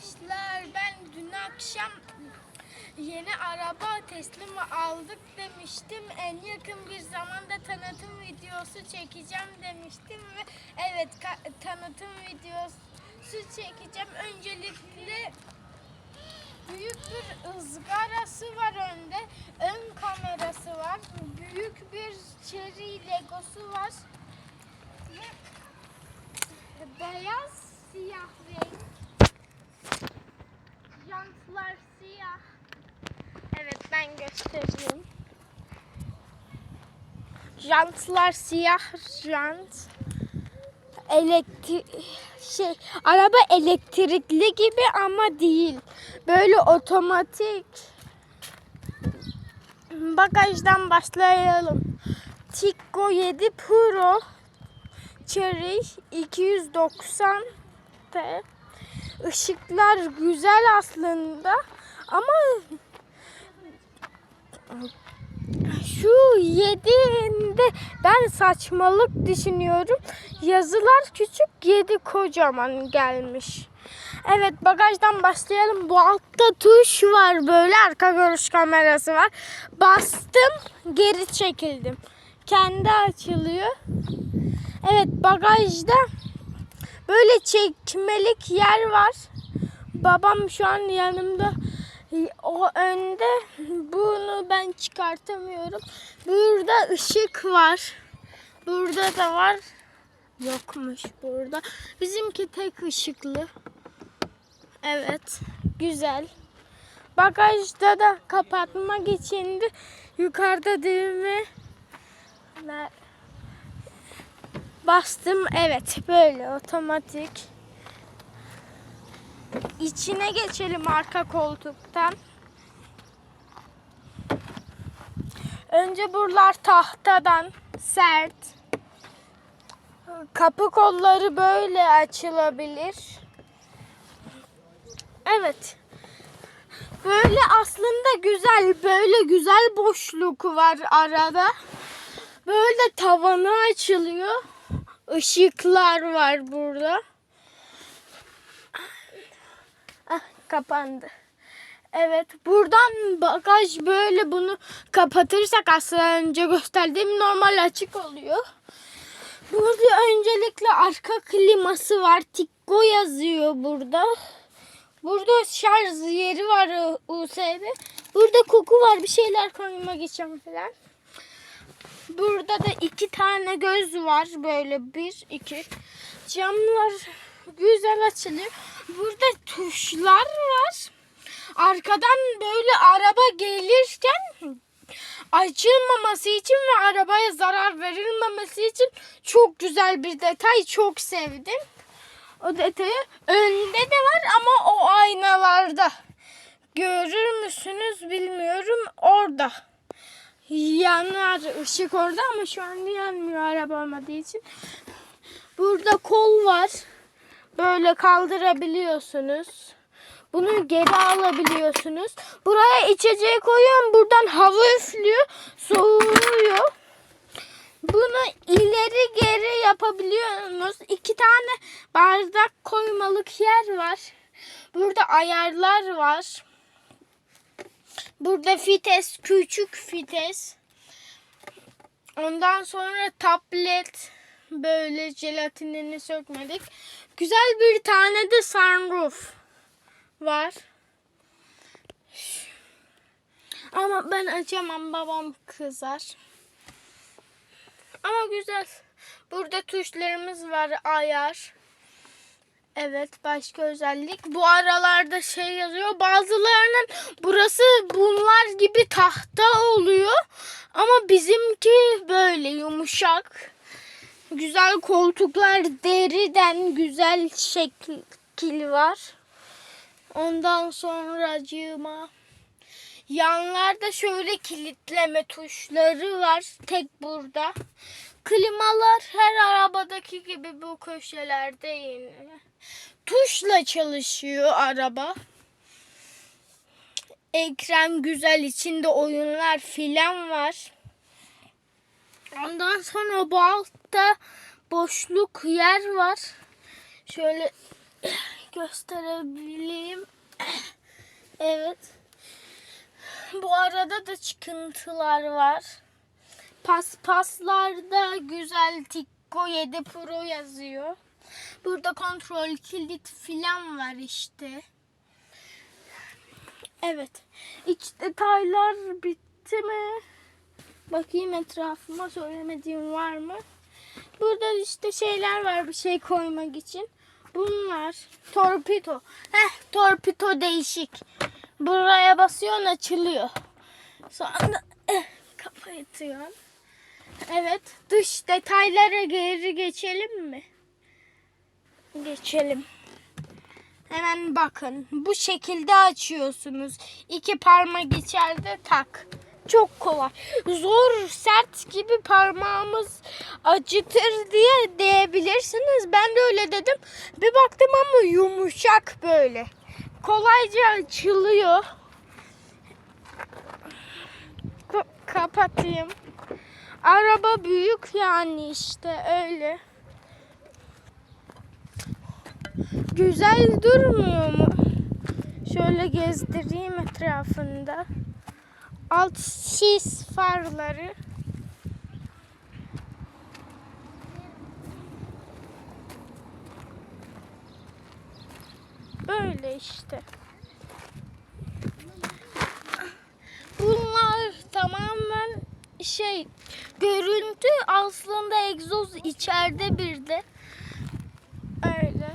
Arkadaşlar ben dün akşam yeni araba teslimi aldık demiştim. En yakın bir zamanda tanıtım videosu çekeceğim demiştim ve evet tanıtım videosu çekeceğim. Öncelikle büyük bir ızgarası var önde. Ön kamerası var. Büyük bir çeri legosu var. Ve beyaz siyah renk. Jantlar siyah. Evet ben göstereyim. Jantlar siyah jant. Elektrik şey araba elektrikli gibi ama değil. Böyle otomatik. Bagajdan başlayalım. Tikko 7 Pro Cherry 290 T. Işıklar güzel aslında ama şu yediğinde ben saçmalık düşünüyorum. Yazılar küçük, yedi kocaman gelmiş. Evet bagajdan başlayalım. Bu altta tuş var böyle arka görüş kamerası var. Bastım geri çekildim. Kendi açılıyor. Evet bagajda böyle çekmelik yer var. Babam şu an yanımda. O önde. Bunu ben çıkartamıyorum. Burada ışık var. Burada da var. Yokmuş burada. Bizimki tek ışıklı. Evet. Güzel. Bagajda da kapatmak için de yukarıda düğme bastım. Evet böyle otomatik. İçine geçelim arka koltuktan. Önce buralar tahtadan sert. Kapı kolları böyle açılabilir. Evet. Böyle aslında güzel, böyle güzel boşluk var arada. Böyle tavanı açılıyor. Işıklar var burada. Ah, kapandı. Evet buradan bagaj böyle bunu kapatırsak aslında önce gösterdiğim normal açık oluyor. Burada öncelikle arka kliması var. Tikko yazıyor burada. Burada şarj yeri var USB. Burada koku var bir şeyler koymak için falan. Burada da iki tane göz var böyle bir iki. Camlar güzel açılıyor. Burada tuşlar var. Arkadan böyle araba gelirken açılmaması için ve arabaya zarar verilmemesi için çok güzel bir detay. Çok sevdim. O detayı önde de var ama o aynalarda. Görür müsünüz bilmiyorum orada. Yanar ışık orada ama şu an yanmıyor araba olmadığı için. Burada kol var. Böyle kaldırabiliyorsunuz. Bunu geri alabiliyorsunuz. Buraya içeceği koyuyorum. Buradan hava üflüyor. Soğuyor. Bunu ileri geri yapabiliyorsunuz. İki tane bardak koymalık yer var. Burada ayarlar var. Burada fites, küçük fites. Ondan sonra tablet böyle jelatinini sökmedik. Güzel bir tane de sunroof var. Ama ben açamam babam kızar. Ama güzel. Burada tuşlarımız var ayar. Evet başka özellik. Bu aralarda şey yazıyor. Bazılarının burası bunlar gibi tahta oluyor. Ama bizimki böyle yumuşak. Güzel koltuklar deriden güzel şekil var. Ondan sonra cığıma yanlarda şöyle kilitleme tuşları var. Tek burada. Klimalar her arabadaki gibi bu köşelerde yine. Tuşla çalışıyor araba. Ekran güzel içinde oyunlar filan var. Ondan sonra bu altta boşluk yer var. Şöyle gösterebileyim. Evet. Bu arada da çıkıntılar var. Paspaslarda güzel Tikko 7 Pro yazıyor. Burada kontrol kilit filan var işte. Evet. İç detaylar bitti mi? Bakayım etrafıma söylemediğim var mı? Burada işte şeyler var bir şey koymak için. Bunlar torpido. Heh torpido değişik. Buraya basıyorsun açılıyor. Sonra eh, kapatıyorsun. Evet dış detaylara geri geçelim mi? Geçelim. Hemen bakın. Bu şekilde açıyorsunuz. İki parmak içeride tak. Çok kolay. Zor, sert gibi parmağımız acıtır diye diyebilirsiniz. Ben de öyle dedim. Bir baktım ama yumuşak böyle. Kolayca açılıyor. Ka- kapatayım. Araba büyük yani işte öyle. Güzel durmuyor mu? Şöyle gezdireyim etrafında. Alt sis farları. Böyle işte. Bunlar tamamen şey görüntü aslında egzoz içeride bir de. Öyle.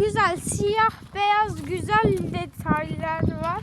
Güzel siyah beyaz güzel detaylar var.